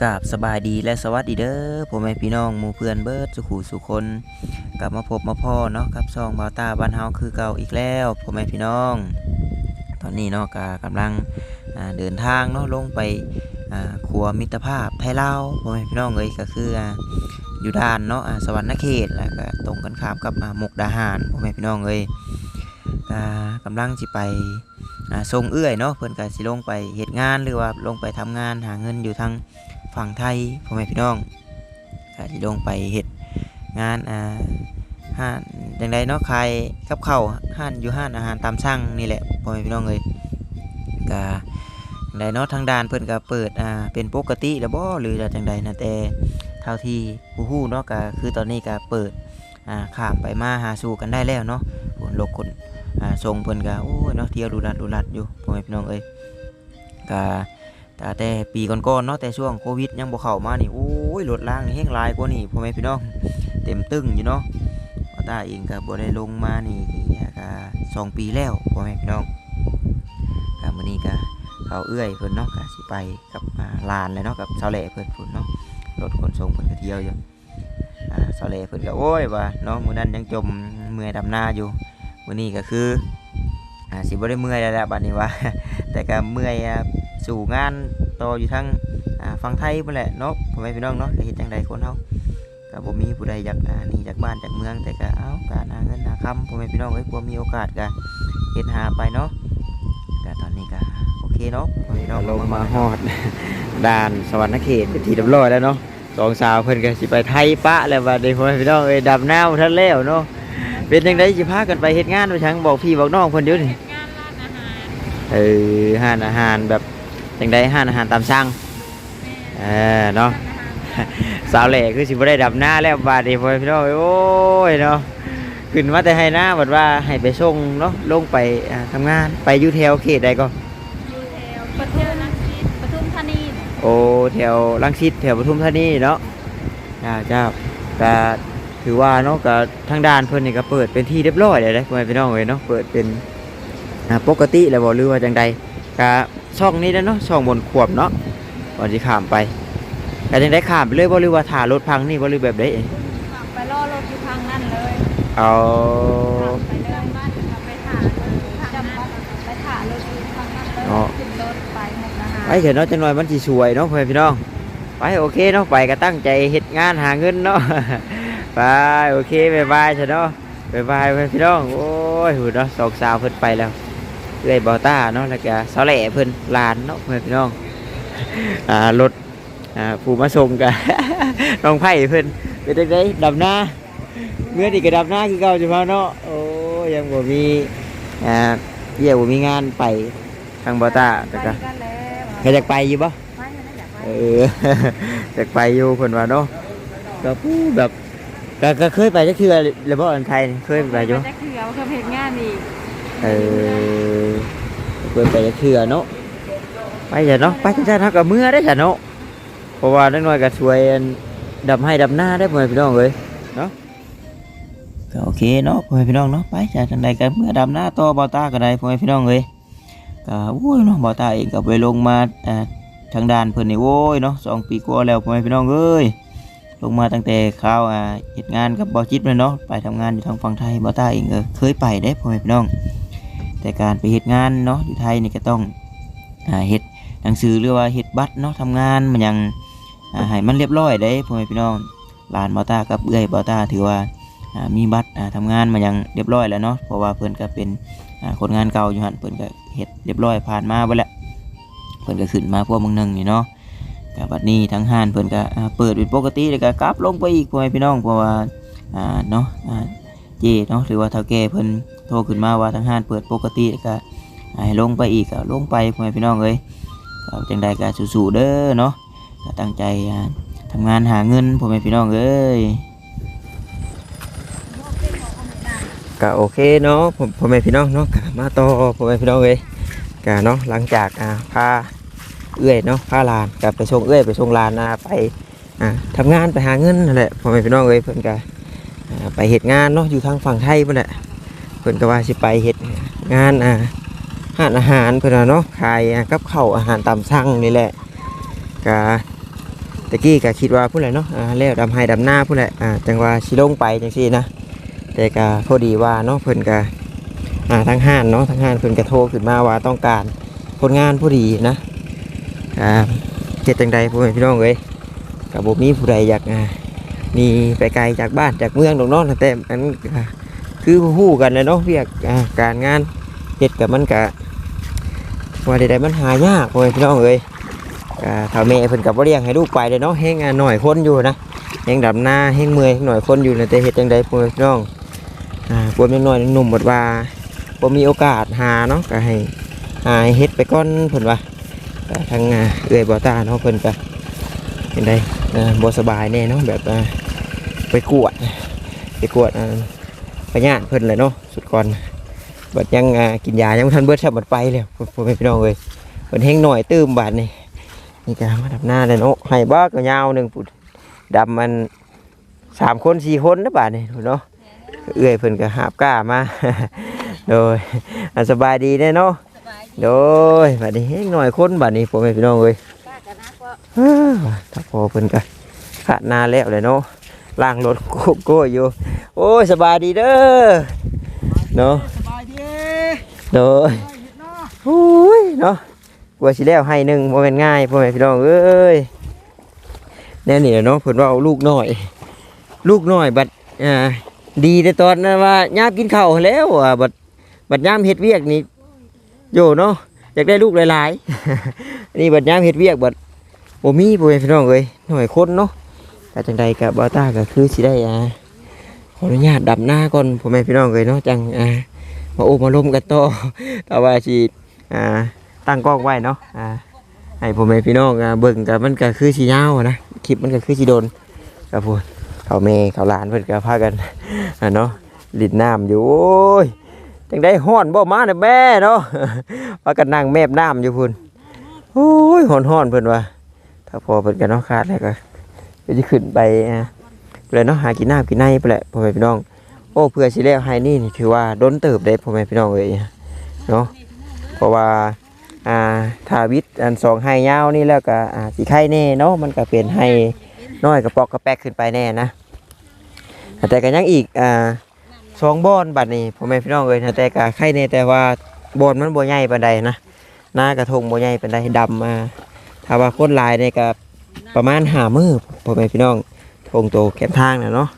กาบสบายดีและสวัสดีเด้อพ่อแม่พี่น้องหมู่เพื่อนเบิร์ดสุขูสุคนกลับมาพบมาพ่อเนาะกับซองบาวตาบ้านเฮาคือเก่าอีกแล้วพ่อแม่พี่น้อง ตอนนี้เนาะก็กำลังเดินทางเนาะลงไปอ่าครัวมิตรภาพไทยลาวพ่อแม่พี่น้องเอ้ยก็คืออยู่ด้านเนาะสวรรณเขตแล้วก็ตรงกันข้ามกับมุกดาหารพ่อแม่พี่น้องเอ้ยกำลังสิไปทรงเอื้อยเนาะเพิ่อนก็สิลงไปเฮ็ดงานหรือว่าลงไปทำงานหาเงินอยู่ทาง ฝั่งไทยพ่อแม่พี่น้องก็สิลงไปเฮ็ดงานอ่าห้านจังไดเนาะขายกับข้าวห้านอยู่ห้านอาหารตามสั่งนี่แหละพ่อแม่พี่น้องเอ้ยก็จังไดเนาะทางด้านเพิ่นก็เปิดอ่าเป็นปกติแล้วบ่หรือว่าจังไดนะแต่เท่าที่ผู้ฮู้เนาะก็คือตอนนี้ก็เปิดอ่าข้ามไปมาหาสู่กันได้แล้วเนาะฝนลกคนอ่าทรงเพิ่นก็โอ้ยเนาะเที่ยวดูรัดดูรัดอยู่พ่อแม่พี่น้องเอ้ยก็ แต่แต่ปีก่อนๆเนาะแต่ช่วงโควิดยังบ่เข้ามานี่โอ้ยรถล่างนี่แห้งลายกว่านี่พ่อแม่พี่น้องเต็มตึ้งอยู่เนาะตาเองก็บ่ได้ลงมานี่ก็สองปีแล้วพ่อแม่พี่น้องก็มื้อนี้ก็เขาเอื้อยเพิ่นเนาะก็สิไปกับลานเลยเนาะกับชาวแหล่เพิ่นพุ่นเนาะรถขนส่งเพิ่นก็เที่ยวอยู่อ่าชาวแหล่เพิ่นก็โอ้ยว่าเนาะมื้อนั้นยังจมเมื่อยดำนาอยู่วันนี้ก็คืออ่าสิบ่ได้เมื่อยแล้วแหละบัดนี้ว่าแต่ก็เมื่อย สู่งานต่ออยู่ทั้งอ่าฝั่งไทยพุ่นแหละเนาะพ่อแม่พี่น้องเนาะก็เฮ็ดจังไดคนเฮาก็บ่มีผู้ใดอยากอ่าหนีจากบ้านจากเมืองแต่ก็เอ้าการหาเงินหาค่ำพ่อแม่พี่น้องเอ้ยพอมีโอกาสก็เฮ็ดหาไปเนาะก็ตอนนี้ก็โอเคเนาะพ่อแม่พี่น้องลงมาฮอดด่านสวรรณเขตเป็นที่เรียบร้อยแล้วเนาะสองสาวเพิ่นก็สิไปไทยปะแล้วบัดนี้พ่อแม่พี่น้องเอ้ยดำน้ำทันแล้วเนาะเป็นจังไดสิพากันไปเฮ็ดงานไปทางบอกพี่บอกน้องเพิ่นเดี๋ยวนี้งานร้านอาหารเออห้านอาหารแบบ จังไดห้านอาหารตามสั่งเออเนาะสาวแหล่คือสิบ่ได้ดับหน้าแล้วบาดนี้พ่อพี่น้องเอ้ยโอ้ยเนาะขึ้นมาแต่ให้หน้าบัดว่าให้ไปส่งเนาะลงไปอ่าทำงานไปอยู่แถวเขตใดก็อยู่แถวปทุมปทุมธานีโอ้แถวรังสิตแถวปทุมธานีเนาะอ่าเจ้าก็ถือว่าเนาะก็ทางด้านเพิ่นนี่ก็เปิดเป็นที่เรียบร้อยเลยนะพ่อแม่พี่น้องเอ้ยเนาะเปิดเป็นอ่าปกติแล้วบ่หรือว่าจังใดก็ ช่องนี้นะเนาะช่องบนขวบเนาะก่อนสิข้ามไปก็จังได้ข้ามไปเลยบ่หรือว่าถ่ารถพังนี่บ่หรือแบบใดเองขับไปล่อรถอยู่ทางนั้นเลยเอาขับไปเลยบ้านขับไปถ่ารถจำบ้านไปถ่ารถอยู่ทางนั้นเลยขึ้นรถไปมุกดาหารไปเถอะเนาะจังหน่อยมันสิสวยเนาะพ่อแม่พี่น้องไปโอเคเนาะไปก็ตั้งใจเฮ็ดงานหาเงินเนาะไปโอเคบ๊ายบายเถอะเนาะบ๊ายบายพ่อแม่พี่น้องโอ้ยหูเนาะสองสาวเพิ่นไปแล้ว เอ้อยบอต้าเนาะแล้วก็สาวแหล่เพิ่นหลานเนาะพ่อแม่พี่น้องอ่ารถอ่าผู้มาส่งกันน้องไผ่เพิ่นเป็นจังไดดำหน้าเมื่อนี่ก็ดำหน้าคือเก่าจังเนาะโอ้ยยังบ่มีอ่าเยี่ยบ่มีงานไปทางบอต้าแต่ก็ไปกันแล้วก็อยากไปอยู่ปะไปกันแล้วอยากไปเอออยากไปอยู่คนว่าเนาะก็พูดแบบก็ก็เคยไปจักเทื่อเลยบ่อันไทยนี่เคยไปอยู่จะเขียวคือเพจงานอีกเออ เคยไปจักเทื่อเนาะไปจ้ะเนาะไปจ้ะเนากับเมื่อได้จ้ะเนาะเพราะว่าน้อยๆก็ช่วยอันดำให้ดำหน้าได้พ่อแม่พี่น้องเอ้ยเนาะก็โอเคเนาะพ่อแม่พี่น้องเนาะไปจ้ะจังใดก็เมื่อดำหน้าต่อบ่าวตาก็ได้พ่อแม่พี่น้องเอ้ยก็โอ้ยเนาะบ่าวตาเองก็ไปลงมาทางด้านเพิ่นนี่โว้ยเนาะสองปีกว่าแล้วพ่อแม่พี่น้องเอ้ยลงมาตั้งแต่ข้าวอ่าเฮ็ดงานกับบอจิตเลยเนาะไปทำงานอยู่ทางฝั่งไทยบอต้าเองเคยไปได้พ่อแม่พี่น้อง แต่การไปเฮ็ดงานเนาะอยู่ไทยนี่ก็ต้องอ่าเฮ็ดหนังสือหรือว่าเฮ็ดบัตรเนาะทำงานมันยังอ่าให้มันเรียบร้อยได้พ่อแม่พี่น้องหลานบอต้ากับเอื้อยบอต้าถือว่าอ่ามีบัตรอ่าทำงานมันยังเรียบร้อยแล้วเนาะเพราะว่าเพิ่นก็เป็นอ่าคนงานเก่าอยู่หั่นเพิ่นก็เฮ็ดเรียบร้อยผ่านมาเบิดแล้วเพิ่นก็ขึ้นมาพวกมึงหนึงนี่เนาะกับบัดนี้ทั้งห้านเพิ่นก็อ่าเปิดเป็นปกติแล้วก็กลับลงไปอีกพ่อแม่พี่น้องเพราะว่าอ่าเนาะอ่าเจเนาะหรือว่าเฒ่าแก่เพิ่นโทรขึ้นมาว่าทั้งห้านเปิดปกติก็ให้ลงไปอีกก็ลงไปพ่อแม่พี่น้องเอ้ยก็จังใดก็สู้ๆเด้อเนาะก็ตั้งใจอ่าทำงานหาเงินพ่อแม่พี่น้องเอ้ยก็โอเคเนาะพ่อแม่พี่น้องเนาะมาต่อพ่อแม่พี่น้องเอ้ยก็เนาะหลังจากอ่าพาเอื้อยเนาะพาลานกลับไปส่งเอื้อยไปส่งลานนะไปอ่าทำงานไปหาเงินนั่นแหละพ่อแม่พี่น้องเอ้ยเพิ่นก็อ่าไปเฮ็ดงานเนาะอยู่ทางฝั่งไทยเพิ่นแหละ เพิ่นก็ว่าสิไปเฮ็ดงานอ่าร้านอาหารเพิ่นน่ะเนาะขายกับข้าวอาหารตามสั่งนี่แหละก็ตะกี้ก็คิดว่าผู้ใดเนาะอ่าแล้วดำให้ดำหน้าผู้ใดอ่าจังว่าสิลงไปจังซี่นะแต่ก็พอดีว่าเนาะเพิ่นก็อ่าทางห้านเนาะทางห้านเพิ่นก็โทรขึ้นมาว่าต้องการผลงานผู้ดีนะอ่าเฮ็ดจังใดพ่อแม่พี่น้องเอ้ยก็บ่มีผู้ใดอยากอ่ามีไปไกลจากบ้านจากเมืองดอกเนาะแต่อัน คือฮู้กันเลยเนาะเวียกอ่าการงานเฮ็ดกับมันก็ว่าใดๆมันหายากพ่อแม่พี่น้องเอ้ยถ้าแม่เพิ่นก็บ่เลี้ยงให้ลูกไปเลยเนาะแฮงอ่าน้อยคนอยู่นะแห้งดำหน้าแห้งเมื่อยหน่อยคนอยู่ในแต่เฮ็ดจังใดพ่อแม่พี่น้องอ่าปวดน้อยหนุ่มหมดว่าบ่มีโอกาสหาเนาะก็ให้หาให้เฮ็ดไปก่อนเพิ่นว่าทางเอื้อยบ่ตาเนาะเพิ่นก็เป็นไดอ่าบ่สบายแน่เนาะแบบไปกวดไปกวดอ่า พยาธิเพิ่นเลยเนาะสุดก่อนบัดยังอ่ากินยายังบ่ทันเบิดแทบบัดไปแล้วพ่อแม่พี่น้องเอ้ยเพิ่นแห้งหน่อยตื้มบาดนี่นี่ก็มาดับหน้าเลยเนาะให้บ้าก็ยาวหนึงพุดดำมันสามคนสี่คนนะบาทนี่ถูกเนาะเอื้อยเพิ่นก็หาบกล้ามาโดยอันสบายดีแน่เนาะสบายโดยบัดนี้เฮ็ดหน่อยคนบัดนี้พ่อแม่พี่น้องเอ้ยกล้ากันนะก็อ้าถ้าพอเพิ่นก็ขาดหนาแล้วเลยเนาะ ล่างรถโกโก้อยู่ โอ้ยสบายดีเด้อเนาะสบายดีโดยโอ้ยเนาะกลัวสิแล้วให้หนึงบ่แม่นง่ายพ่อแม่พี่น้องเอ้ยแน่นี่แหละเนาะเพิ่นว่าเอาลูกน้อย ลูกน้อยบัดอ่าดีแต่ตอนนั้นว่ายามกินข้าวแล้วอะบัดบัดยามเฮ็ดเวียกนี่โยเนาะอยากได้ลูกหลายๆอันนี้บัดยามเฮ็ดเวียกบัดบ่มีพ่อแม่พี่น้องเอ้ยน้อยคนเนาะ แต่จังใดก็บ่าวตาก็คือสิได้อ่าขออนุญาตดำหน้าก่อนพ่อแม่พี่น้องเอ้ยเนาะจังอ่ามาโอ้มาล้มกันโตแต่ว่าสิอ่าตั้งกล้องไว้เนาะอ่าให้พ่อแม่พี่น้องอ่าเบิ่งก็มันก็คือสิยาวอะนะคลิปมันก็คือสิโดนครับผมเขาเมเขาหลานเพิ่นก็พากันอะเนาะลิดน้ำอยู่โอ้ยจังได้ฮ้อนบ่มาเด้อแม่เนาะพากันนั่งแมบน้ำอยู่พุ่นโอ้ยฮ้อนฮ้อนเพิ่นว่าถ้าพอเพิ่นก็เนาะขาดแล้วก็ เดี๋ยวจะขึ้นไปอะเลยเนาะหากินน้ำกินในไปแหละพ่อแม่พี่น้อง โอ้เพื่อสิแล้วให้นี่นี่ถือว่าดนเติบได้พ่อแม่พี่น้องเอ้ยเนาะเพราะว่าอ่าถ้าวิทอันสองให้ยาวนี่แล้วก็อ่าสิไข่แน่เนาะมันก็เป็นให้น้อยกระปอกกระแปกขึ้นไปแน่นะแต่ก็ยังอีกอ่าสองบอนบัดนี้พ่อแม่พี่น้องเอ้ยแต่ก็ไข่ในแต่ว่าบอนมันบ่ใหญ่ปานใดนะหน้ากระทงบ่ใหญ่ปานใดดำมาถ้าว่าคนลายเนี่ยก็ ประมาณห้ามือพ่อแม่พี่น้องทงโตแคมทางน่ะเนาะ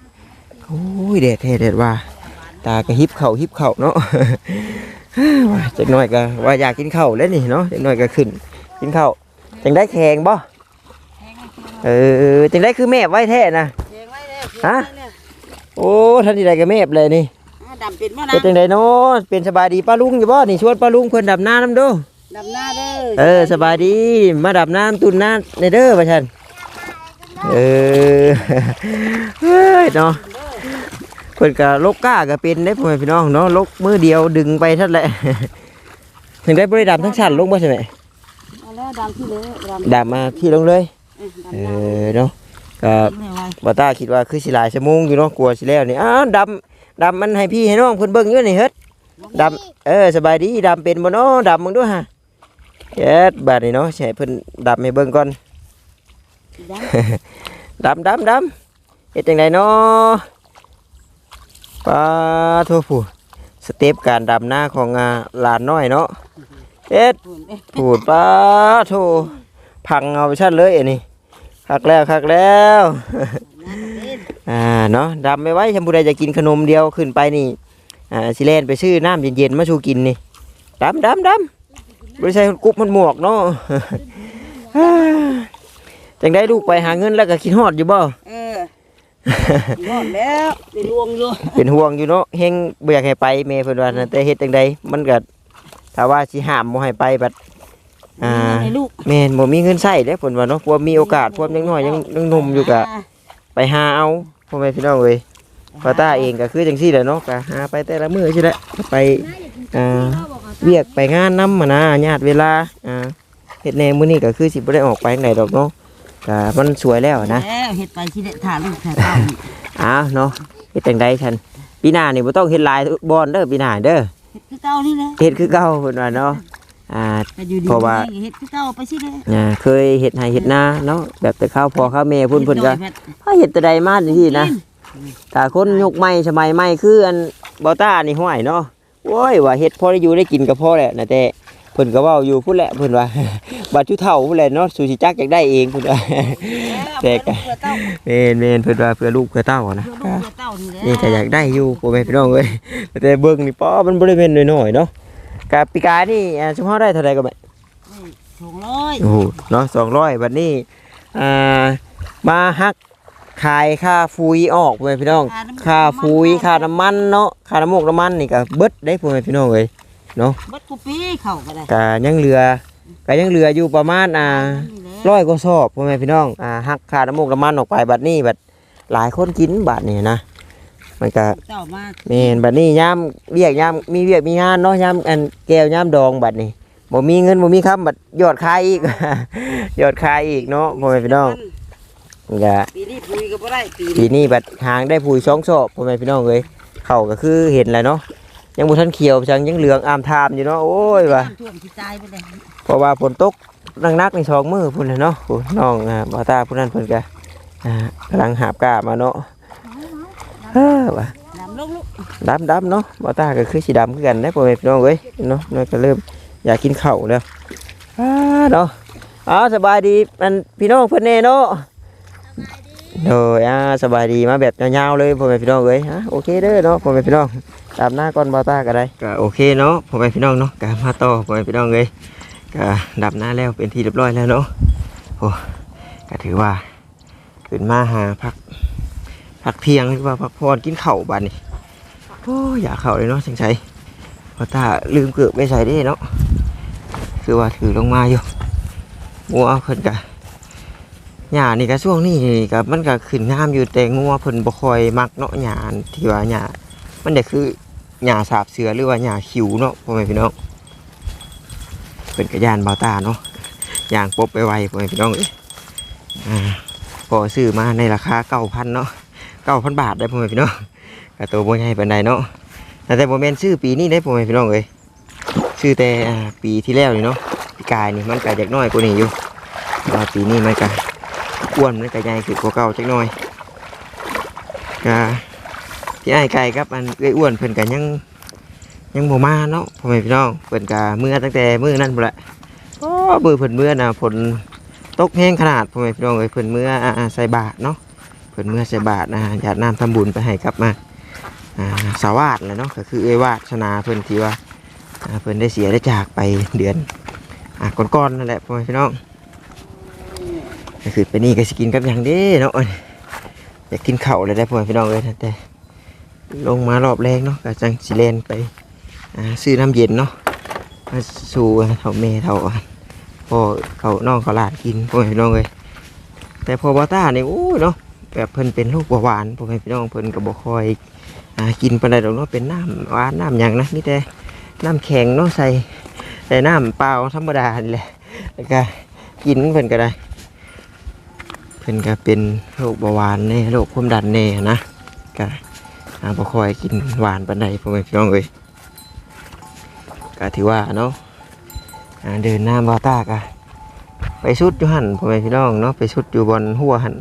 โอ้ยเด็ดเท่เด็ดว่า ตากระฮิบเข่าฮิบเข่าเนาะว่าจักหน่อยก็ว่าอยากกินข้าวแล้วนี่เนาะจักหน่อยก็ขึ้น กินข้าวจังได้แข่งบ่เออจังได้คือแม่ไว้แท้นะเลี้ยงไว้เลยฮะโอ้ท่านที่ใดก็เมฟเลยนี่ดำเป็นมะเป็นนะจังไดเนาะเป็นสบายดีป้าลุงอยู่บ่นี่ชวนป้าลุงเพิ่นดับน้ำน้ำเดู ดำหน้าเด้อเออสบายดีมาดับน้ำตุนน้ำในเด้อว่าฉันเออเฮ้ยเนาะเพิ่นก็ลกก้าก็เป็นได้พ่อแม่พี่น้องเนาะลกมือเดียวดึงไปเท่านั้นแหละถึงได้บ่ได้ดับทั้งชั้นลงบ่ใช่ไหมเอาแล้วดำที่เลยดำดับมาที่ลงเลยเอเอออเนาะก็ดำหน้าไว้บ่ตาคิดว่าคือสิหลายชั่วโมงอยู่เนาะกลัวสิแล้วนี่อ้าวดำดำมันให้พี่ให้น้องเพิ่นเบิ่งอยู่นี่เฮ็ดดำเออสบายดีดำเป็นบ่เนาะดำมึงด้วยฮะ เย็ดบาดนี้เนาะใช่เพิ่นดำให้เบิ่งก่อนดำดำดำดำเฮ็ดจังไดเนาะปาโทผู้สเต็ปการดำหน้าของอ่าหลานน้อยเนาะเฮ็ดหุ่นเด้พูดปาโทพังเอาไปชัดเลยอันนี้คักแล้วคักแล้วอ่าเนาะดำไม่ไหวชมพูใดจะกินขนมเดียวขึ้นไปนี่อ่าสิเลนไปซื้อน้ำเย็นๆมาชูกินนี่ดำดำดำ บริษัทกุ๊บมันหมวกเนาะอ่าจังได้ลูกไปหาเงินแล้วก็คิดฮอดอยู่บ่เออรอดแล้วไปลวงอยู่เป็นห่วงอยู่เนาะเฮงบ่อยากให้ไปแม่เพิ่นว่านะแต่เฮ็ดจังไดมันก็ถ้าว่าสิห้ามบ่ให้ไปบัดอ่าให้ลูกแม่นบ่มีเงินใช้เด้เพิ่นว่าเนาะพวกมีโอกาสพวกยังน้อยยังยังหนุ่มอยู่ก็ไปหาเอาพ่อแม่พี่น้องเอ้ยพอตาเองก็คือจังซี่แหละเนาะก็หาไปแต่ละมื้อใช่แหละไปอ่า เวียกไปงานนำมานะญาติเวลาอ่าเฮ็ดแหนมื้อนี้ก็คือสิบ่ได้ออกไปไหนดอกเนาะก็มันสวยแล้วนะแล้วเฮ็ดไปที่เด็ดถ่าลูกถ่าเต้าอ้าวเนาะเฮ็ดจังไดฉันปีหน้านี่บ่ต้องเฮ็ดหลายบอนเด้อปีหน้าเด้อเฮ็ดคือเก่านี่แหละเฮ็ดคือเก่าเพิ่นว่าเนาะอ่า แต่อยู่ดีเพราะว่ามีเฮ็ดคือเก่าไปสิเด้ออ่าเคยเฮ็ดให้เฮ็ดนาเนาะแบบแต่ข้าวพอข้าวแม่พุ่นเพิ่นก็ฮ็ดดอยแพทย์ถ้าเฮ็ดแต่ใดมาจังซี่นะถ้าคนยกไม้สมัยไม้คืออันบ่ต้านี่ห้วยเนาะ โอ้ยว่าเฮ็ดพอได้อยู่ได้กินก็พอแหละนะแต่เพิ่นก็เว้าอยู่พุ่นแหละเพิ่นว่าบัดจุเฒ่าพุ่นแหละเนาะสุสิจักอยากได้เองพุ่นว่าแต่ก็เพื่อเต้าแม่นแม่นเพิ่นว่าเพื่อลูกเพื่อเต้าอะนะเพื่อลูก็กเพื่อเต้านี่แหละนี่ก็อยากได้อยู่พ่อแม่พี่น้องเอ้ยแต่เบิ่งนี่ป้อมันบ่ได้เป็นน้อยๆเนาะกะปีกายนี่อ่าเฉพาะได้เท่าใดก็แม่สองร้อยโอ้โหเนาะ200บัดนี้อ่ามาหัก ขายค่าฟุยออกพ่อแม่พี่น้อง ค่าฟุยค่าน้ำมันเนาะ ค่าน้ำมกน้ำมันนี่ก็เบิดได้พ่อแม่พี่น้องเอ้ยเบัดกูปีเข้าก็ได้ก็ยังเหลือก็ยังเหลืออยู่ประมาณอ่านี่แหละร้อยกว่าสอบพ่อแม่พี่น้องอ่าหักค่าน้ำมกน้ำมันออกไปบัดนี้บัดหลายคนกินบัดนี้นะมันก็เต้ามาแม่นบัดนี้ยามเวียกยามมีเวียกมีงานเนาะยามอันแก้วยามดองบัดนี้บ่มีเงินบ่มีคำบัดยอดขายอีกยอดขายอีกเนาะพ่อแม่พี่น้อง ก็ปีนี้ปุยก็บ่ได้ปีปีนี้บัดหางได้ผู้สองศอกพ่อแม่พี่น้องเอ้ยเขาก็คือเห็นแหล้วเนาะยังบ่ทันเขียวจังยังเหลืองอามทามอยู่เนาะโอ้ยว่าท่วมที่ตายไปเลยเพราะว่าฝนตกนักๆในสองมือพุ่นน่ะเนาะโอ้น้องอ่าบ่าวตาผู้นั้นเพิ่นก็อ่ากำลังหาบกามาเนาะเฮ้อว่าน้ำลงลูกดำดำเนาะบ่าวตาก็คือสีดำคือกันนะพ่อแม่พี่น้องเอ้ยเนาะน้อยก็เริ่มอยากกินข้าวแล้วอ้าเนาะอ้าวสบายดีมันพี่น้องเพิ่นแน่เนาะ โดยอ่าสบายดีมาแบบยาวๆเลยพ่อแม่พี่น้องเอ้ยฮะโอเคเด้อเนาะพ่อแม่พี่น้องตามหน้าก่อนบ่าวตาก็ได้ก็โอเคเนาะพ่อแม่พี่น้องเนาะก็มาต่อพ่อแม่พี่น้องเอ้ยก็ดับหน้าแล้วเป็นที่เรียบร้อยแล้วเนาะโอ้ก็ถือว่าขึ้นมาหาพักพักเพียงหรือว่าพักพรกินข้าวบัดนี้โอ้อยากเข่าเลยเนาะจังใจพอตาลืมเกือบไม่ใส่ได้เนาะคือว่าถือลงมาอยู่งัวเพิ่นกะ หญ้านี่ก็ช่วงนี้นี่ก็มันก็ขึ้นงามอยู่แต่งัวเพิ่นบ่ค่อยมักเนาะหญ้าที่ว่าหญ้ามันเด็คือหญ้าสาบเสือหรือว่าหญ้าขิวเนาะพ่อแม่พี่น้องเพิ่นก็ย่านเบาตาเนาะย่างปบไปไวพ่อแม่พี่น้องเอ้ยพอซื้อมาในราคา9,000เนาะ9,000บาทได้พ่อแม่พี่น้องกระตัวบ่ใหญ่ปานใดเนาะแต่แต่บ่แม่นชื่อปีนี้ได้พ่อแม่พี่น้องเอ้ยชื่อแต่ปีที่แล้วนี่เนาะปีกายนี่มันก็จักน้อยกว่านี้อยู่ต่ว่าปีนี้มันก็ อ้วนมันก็ใหญ่ขึ้นกว่าเก่าจักหน่อยก็พี่ไอ้ไก่ครับอันเอ้ยอ้วนเพิ่นก็ยังยังบ่มาเนาะพ่อแม่พี่น้องเพิ่นก็เมื่อตั้งแต่มื้อนั้นพุ่นละโอ้มือเพิ่นเมื่อน่ะฝนตกแห้งขนาดพ่อแม่พี่น้องเอ้ยเพิ่นเมื่ออ่าใส่บาตรเนาะเพิ่นเมื่อใส่บาตรนะหยาดน้ำทำบุญไปให้ครับมาอ่าสาวาดแหละเนาะก็คือเอวาสนาเพิ่นที่ว่าเพิ่นได้เสียได้จากไปเดือนอ่าก่อนๆนั่นแหละพ่อแม่พี่น้อง ก็คือไปนี่ก็สิกินกับหยังเด้เนาะอยากกินเข้าเลยได้พ่อพี่น้องเลยแต่ลงมารอบแรกเนาะก็จังสิเลนไปซื้อน้ำเย็นเนาะมาสู่เท่าเมเท่าพ่อเขาน้องเขาหลานกินพ่อพี่น้องเลยแต่พอบอต้าเนี่ยโอ้เนาะแบบเพิ่นเป็นโรคเบาหวานพ่อพี่น้องเพิ่นก็บ่ค่อยกินปานใดดอกเนาะเป็นน้ำหวานน้ำหยังนะมีแต่น้ำแข็งเนาะใส่ใส่น้ำเปล่าธรรมดานี่แหละแล้วก็กินเพิ่นก็ได้ เพิ่นก็เป็นโรคเบาหวานแน่โรคความดันแน่นะก็อาบ่ค่อยกินหวานปานใดพ่อแม่พี่น้องเอ้ยก็ถือว่าเนาะอาเดินหน้าบาต้ากะไปสุดอยู่หันพ่อแม่พี่น้องเนาะไปสุดอยู่บนหัวหัน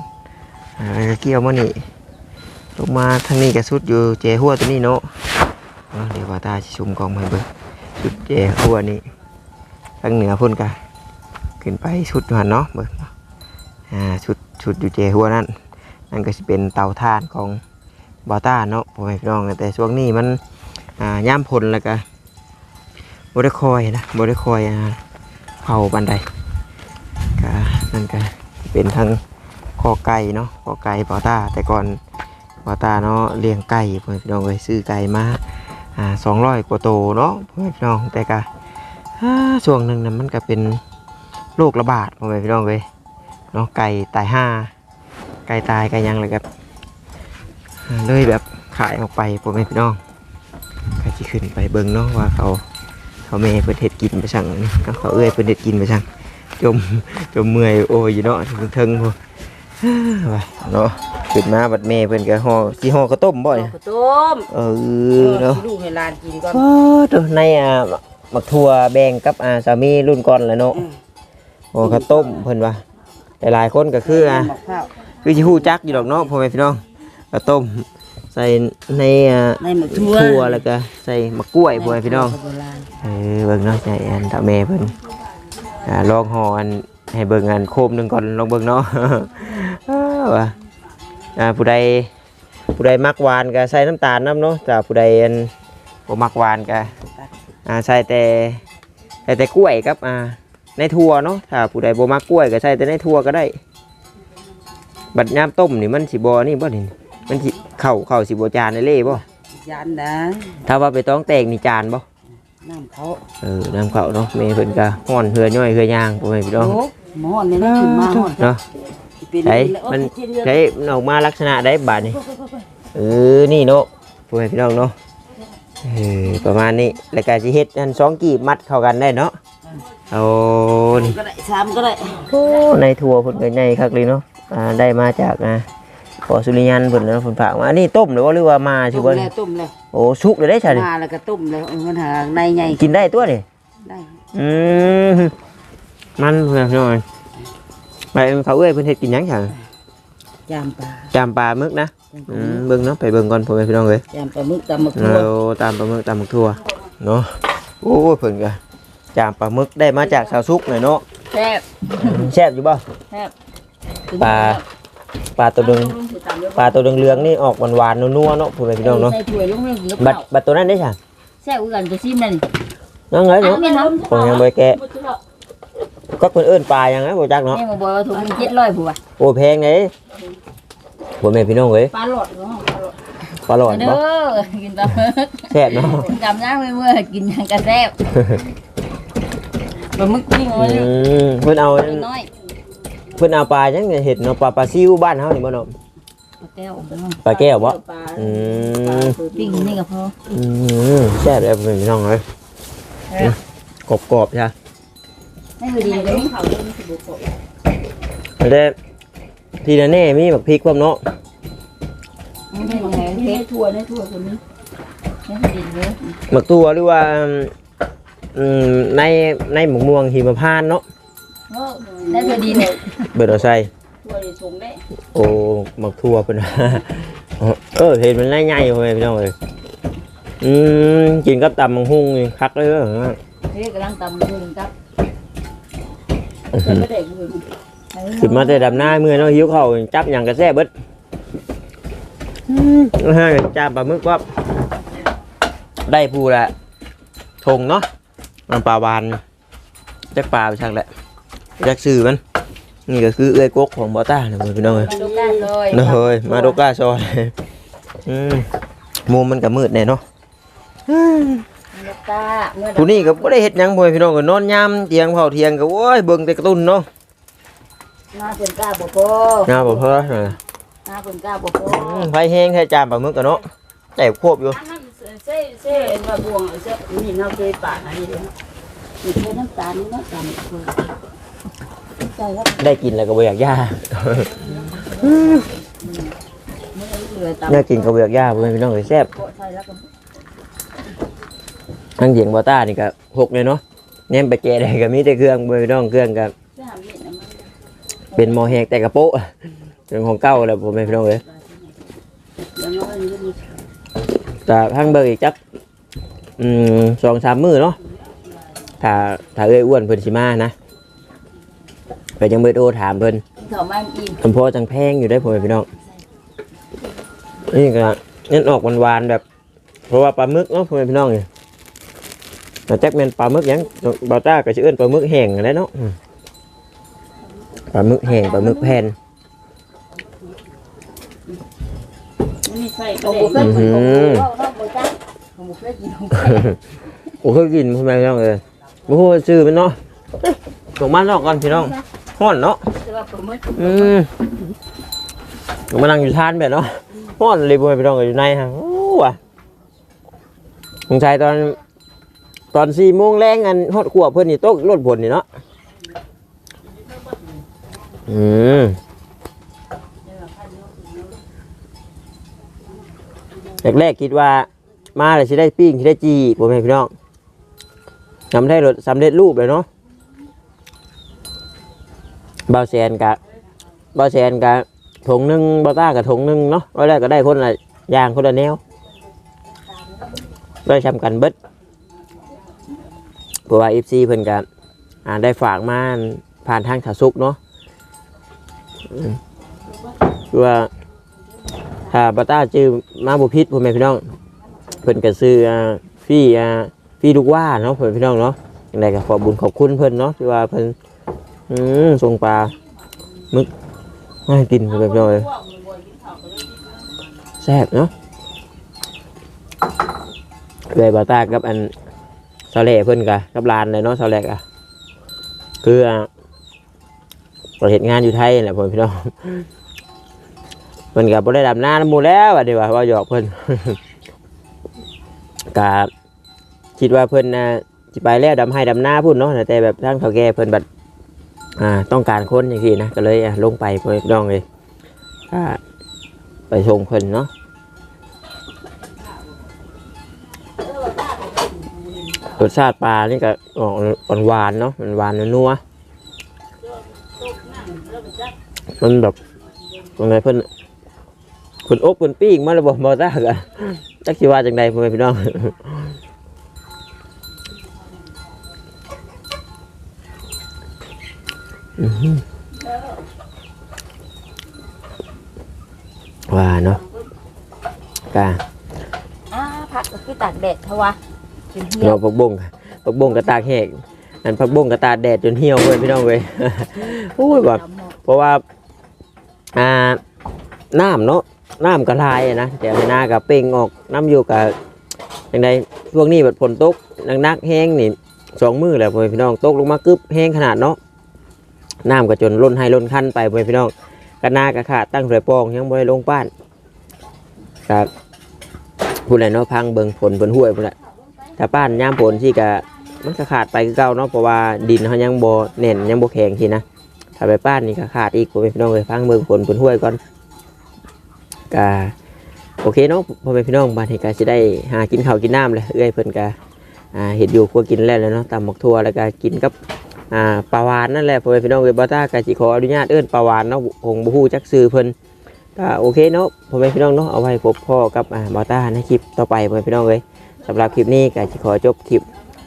อาเกี่ยวมานี่ลงมาทางนี้ก็สุดอยู่เจหัวตัวนี้เนาะเดี๋ยวว่าตาชุมกองมาให้เบิ่งสุดเจหัวนี้ทางเหนือพุ่นกะขึ้นไปสุดอยู่หันเนาะเบิ่งอ่าสุด สุดอยู่เจหัวนั่นนั่นก็สิเป็นเตาถ่านของบอต้าเนาะพ่อแม่พี่น้องแต่ช่วงนี้มันย่ามพลแล้วก็บ่ได้คอยนะบ่ได้คอยเผาบันไดก็นั่นก็เป็นทางคอไก่เนาะคอไก่บอต้าแต่ก่อนวาตาเนาะเลี้ยงไก่เพื่อนพี่น้องเลยซื้อไก่มาสองร้อยกว่าโตวเนาะเพื่อนพี่น้องแต่กะอ่าช่วงหนึ่งนั้นมันก็เป็นโรคระบาดเพื่อนพี่น้องเลย เนาะไก่ตายห้าไก่ตายไก่ยังเลยครับอ่าเลยแบบขายออกไปเพื่อนพี่น้องก็จะขึ้นไปเบิ่งเนาะว่าเขาเขาเมย์เพิ่นเห็ดกินไปสั่งนี่เนาะเขาเอ้ยเพิ่นเห็ดกินไปสั่งจมจมเมื่อยโอ้ยอยู่เนาะถึงเทิงๆพวกไปเนาะขึ้นมาบัดแม่เพิ่นก็ห่อสิห่อข้าวต้มบ่เนี่ยข้าวต้มเออเนาะลูกให้หลานกินก่อนโอ้ตัวในอะหมักทั่วแบ่งกับอาสามีรุ่นก่อนแหล้วเนาะโอ้ข้าวต้มเพิ่นว่า หลายๆคนก็คืออะหมักข้าวคือสิฮู้จักอยู่ดอกเนาะพ่อแม่พี่น้องข้าวต้มใส่ในอ่าในหมักทั่วทั่วแล้วก็ใส่มะกล้วยพ่อแม่พี่น้องโบราณเออเบิ่งเนาะใจอันตาแม่เพิ่นอ่าลองห่ออันให้เบิ่งอันโคมหนึงก่อนลองเบิ่งเนาะอ้าวว่ะอ่าผู้ใดผู้ใดมักหวานก็ใส่น้ำตาลน้ำเนาะแต่ผู้ใดอันบ่มักหวานก็อ่าใส่แต่ใส่แต่กล้วยครับอ่า ในถั่วเนาะถ้าผู้ใดบ่มักกล้วยก็ใส่แต่ในถั่วก็ได้ บัดยามต้มนี่มันสิบ่นี่บ่นี่มันสิเข้าเข้าสิบ่จานในเล่บ่ยานนะถ้าว่าไปต้องแตกนี่จานบ่น้ำเขาเออน้ำเขาเนาะแม่เพิ่นก็ฮ้อนเหือย่อยเหือย่างพ่อแม่พี่น้องโอ้หมอนนี่นะขึ้นมาหมอนเนาะเป็นไดแล้วมันโอ้ยเจ็ดเดือนไดมันออกมาลักษณะได้บาดนี่เออนี่เนาะพ่อแม่พี่น้องเนาะเออประมาณนี้แล้วก็สิเฮ็ดอันสองกีบมัดเข้ากันได้เนาะ เอานี่ก็ได้สามก็ได้โอ้ในทัวเพิ่นก็ใหญ่คักเลยเนาะอ่าได้มาจากอ่าขอสุริยันเพิ่นเนาะเพิ่นฝากมาอันนี้ต้มหรือว่าหรือว่ามาชื่ต้อมบ่แล้วต้มแล้วโอ้สุกเลยได้ใช่ดิมาแล้วก็ต้มแล้วเออมันหาในใหญ่กินได้ตัวนี่ได้อืมมันเพื่อนพี่น้องไปเขาเอ้ยเพิ่นเฮ็ดกินหยังฉันยามปลาจามปลาหมึกนะอืมเบิ่งเนาะไปเบิ่งก่อนพ่อแม่พี่น้องเอ้ยยามปลาหมึกตำมะกรูเราดตามปลาหมึกตามหมึกทั่วเนาะโอ้ยเพิ่นก็ จามปลาหมึกได้มาจากสาวซุกหน่อยเนาะแซ่บแซ่บอยู่บ่แซ่บปลาปลาตัวนึงปลาตัวเหลืองๆนี่ออกหวานๆนัวๆเนาะพ่อแม่พี่น้องเนาะใส่ถ้วยลงเลยบัดบัดตัวนั้นได้จ้ะแซ่บกันจะซิมนั่นน้องเอ้ยเนาะแม่น้องผมยังบ่ได้แกะก็เพิ่นเอิ้นปลาหยังนะบ่จักเนาะแม่มาบอกว่าถุงเจ็ดร้อยผัวโอ้แพงเด้พ่อแม่พี่น้องเอ้ยปลาหลอดเนาะปลาหลอดปลาหลอดเด้บ่อกินปลาหมึกแซ่บเนาะจำได้เมื่อเมื่อกินยังกระแซ่บป ลาหมึกปิ้งอืไว้เลยมเพิ่นเอาน้อยเพิ่นเอาปลาจังเห็ดเนาะปลาปลาซิวบ้านเฮานี่บ่เนาะปลาแก้วปลาแก้วบ่อืมปิ้งนี่ก็พออืมแซ่บเลยพี่น้องเอ้ยกรอบๆใช่ให้คือดีเลยนี่แล้วได้ทีละแน่มีบักพริกพร้อมเนาะให้ยังไงเค้กถั่วในถั่วคนนี้ให้คือดีเลยบักตัวหรือว่า อืมในในหมกม่วงหิมพานต์เนาะได้คือดีเนี่ยเบิดเอาใส่ถั่วดีชงได้โอ้บักทั่วเพิ่นเออเห็นมันใหญ่ๆพ่อแม่พี่น้องเอ้ยอืมกินกับตำบักหุ่งนี่คักเลยเด้อเค้กกำลังตำมือครับไม่ได้คือขึ้นมาแต่ดำหน้าเมื่อเนาะหิวข้าวจับหยังกระแซ่บเบิดอืมนะฮะจ้าปลาหมึกว่าได้พูละทงเนาะ มันปลาวานจักปลาไปชักแหละจักซื้อมัน นี่ก็คือเอื้อยกกของบอต้าเนี่ยพี่น้องเอ้ยดูกันเลยเนาะเฮ้ยมาโดก้าซอยอืมมุมมันก็มืดแน่เนาะลูกตาเมื่อผู้นี้ก็บ่ได้เฮ็ดหยังพ่อแม่พี่น้องก็นอนยามเที่ยงเผาเที่ยงก็โอ้ยเบิ่งแต่การ์ตูนเนาะหน้าเป็นกาบ่พองาบ่พอนั่นล่ะหน้าเป็นกาบ่พออืมไผแห้งแท้จามปลาหมึกกันเนาะแต่ควบอยู่ อันนั้น เซ่เซ่เอ็นว่าบวงเซ่นี่เนาเคยป่าอันนี้เด้อนี่คือน้ำตาลนี่นาะตาลคือใช่ครับได้กินแล้วก็บ่อยากย่าเหลือตาน่ากินก็บ่อยากย่าพ่อแม่พี่น้องเอ้ยแซ่บใช่แล้วก็ทั้งเหยียงบอต้านี่ก็หกเลยเนาะแหนมไปแกะได้ก็มีแต่เครื่องบ่พี่น้องเครื่องก็ไปหาเม็ดนะมันเป็นหมอแหกแต่กระโปะเป็นของเก่าแล้วพ่อแม่พี่น้องเอ้ยแล้วน้อยนี่ก็มี แต่ทั้งเบิกอีกจักสองสามมือเนาะถ้าถ้าเอ้ยอ้วนเพิ่นสิมานะก็ยังเบิดโอถามเพิ่นเขามาอิ่มคำพ่อจังแพงอยู่ได้อพ่อแม่พี่น้องนี่ก็เน้นออกหวานๆแบบ เพราะว่าปลาหมึกเนาะผมพี่น้องเนี่ยแต่แจ็คแมนปลาหมึกยังบอต้าก็สิเอิ้นปลาหมึกแห้งแหละเนาะปลาหมึกแห้งปลาหมึกแผ่น นี่ใส่กระเด็นเคยกินของหมูเราเราบ่จ้าของหมูเคยกินของโอ้เคยกินพ่อแม่พี่น้องเลยโอ้โหชื่อมันเนาะเอ๊ะส่งมานอกก่อนพี่น้องฮ้อนเนาะแต่ว่าผมไม่อืมผมมานั่งอยู่ทานแบบเนาะฮ้อนเลยพ่อแม่พี่น้องก็อยู่ในฮะโอ้ว่ะสงสัยตอนตอนสี่โมงแรงอันฮอดขวบเพื่อนนี่โต๊ะรถผลนี่เนาะอืม แรกๆคิดว่ามาเลยสิได้ปิ้งสิได้จีพ่อแม่พี่น้องทำได้รถสำเร็จรูปเลยเนาะเบาแซนกะเบาแซนกะถุงหนึ่งเบาต้ากับถุงหนึ่งเนาะร้อยแรกก็ได้คนละอย่างคนละแนวได้ทำกันเบิดเพราะว่าเอฟซีเพิ่นกันอ่าได้ฝากมาผ่านทางถาซุกเนาะคือว่า ถ้าบาต้าจื้อมาบุพิษพ่อแม่พี่น้องเพิ่นก็ซื้ออ่าฟี่อ่าฟี่ลูกว่าเนาะเพิ่นพี่น้องเนาะอย่างไรก็ขอบุญขอบคุณเพิ่นเนาะที่ว่าเพิ่นอืมส่งปลามึกมาให้กินเพิ่นพี่น้องเลยแซ่บเนาะเลยบาต้ากับอันซาเล่เพิ่นกะกับลานเลยเนาะซาเล่กะคืออ่าประเทศงานอยู่ไทยแหละเพิ่นพี่น้อง เพิ่นก็บ่ได้ดำน้าน้ำมูแล้วว่าเดียวว่าว่าหยอกเพิ่นกะคิดว่าเพิ่นน่ะสิไปแล้วดำให้ดำหน้าพุ่นเนาะแต่แบบทางเขาแก่เพิ่นบัดอ่าต้องการคนอย่างที่นะก็เลยอะลงไปเพิ่นน้องเลยอ่าไปชงเพิ่นเนาะรสชาติปลานี่ก็ออกหวานเนาะมันหวานนัวมันแบบตรงไหนเพิ่น เพิ่นอบเพิ่นปิ้งมาแล้วบ่บ่ตากะจักสิว่าจังใดพ่อแม่พี่น้องอื้อหือว่าเนาะกาอ่าพักก็คือตากแดดเทวะจนเหี่ยเราวผักบงผักบงกระตากแหกอันผักบงกระตากแดดจนเหี่ยวเลยพี่น้องเว้ยโอ้ยแบบเพราะว่าอ่าน้ำเนาะ น้ำกระลายอะนะแต่ให้หน้ากับเป่งออกน้ำอยู่กับอย่างใดช่วงนี้แบบฝนตกนักแห้งนี่สองมือแหละพ่อพี่น้องตกลงมากึบแห้งขนาดเนาะน้ำก็จนล้นให้ล้นขั้นไปพ่อพี่น้องกันหน้ากระขาดตั้งสวยปองยังบ่ได้ลงป้านครับผู้ใดเนาะพังเบิงฝนเบิ่นห้วยพุ่นแหละถ้าป้านย่ามฝนที่กะมันก็ขาดไปคือเก่าเนาะเพราะว่าดินเขายังบ่แน่นยังบ่แข็งทีนะถ้าไปป้านนี่ก็ขาดอีกพ่อพี่น้องเลยพังเบิงฝนเบิ่นห้วยก่อน ก็โอเคเนาะพ่อแม่พี่น้องบ้านเหตุกาจะได้หากินข้าวกินน้ำเลยเอ้อยเพิ่นก็อ่าเห็ดอยู่ครัวกินแล้วแหล้วเนาะตำหมกทัวแล้วก็กินกับอ่าปลาวานนั่นแหละพ่อแม่พี่น้องเอ้ยบ่ต้าก็สิขออนุญาตเอิ้อนปลาวานเนาะคงบ่ฮู้จักชื่อเพิ่นก็โอเคเนาะพ่อแม่พี่น้องเนาะเอาไว้พบพ่อกับอ่าบ่ต้าในคลิปต่อไปพ่อแม่พี่น้องเอ้ยสำหรับคลิปนี้ก็สิขอจบคลิป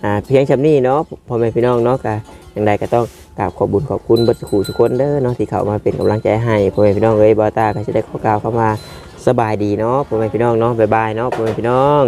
อ่าเพียงชำนี้เนาะพ่อแม่พี่น้องเนาะก็ อย่างไรก็ต้องกราบขอบบุญขอบคุณบัตรขู่ทุกคนเด้อเนาะที่เขามาเป็นกำลังใจให้พ่อแม่พี่น้องเอ้ยบอต้าก็จะได้ขอกล่าวเข้ามาสบายดีเนาะพ่อแม่พี่น้องเนาะบ๊ายบายเนาะพ่อแม่พี่น้อง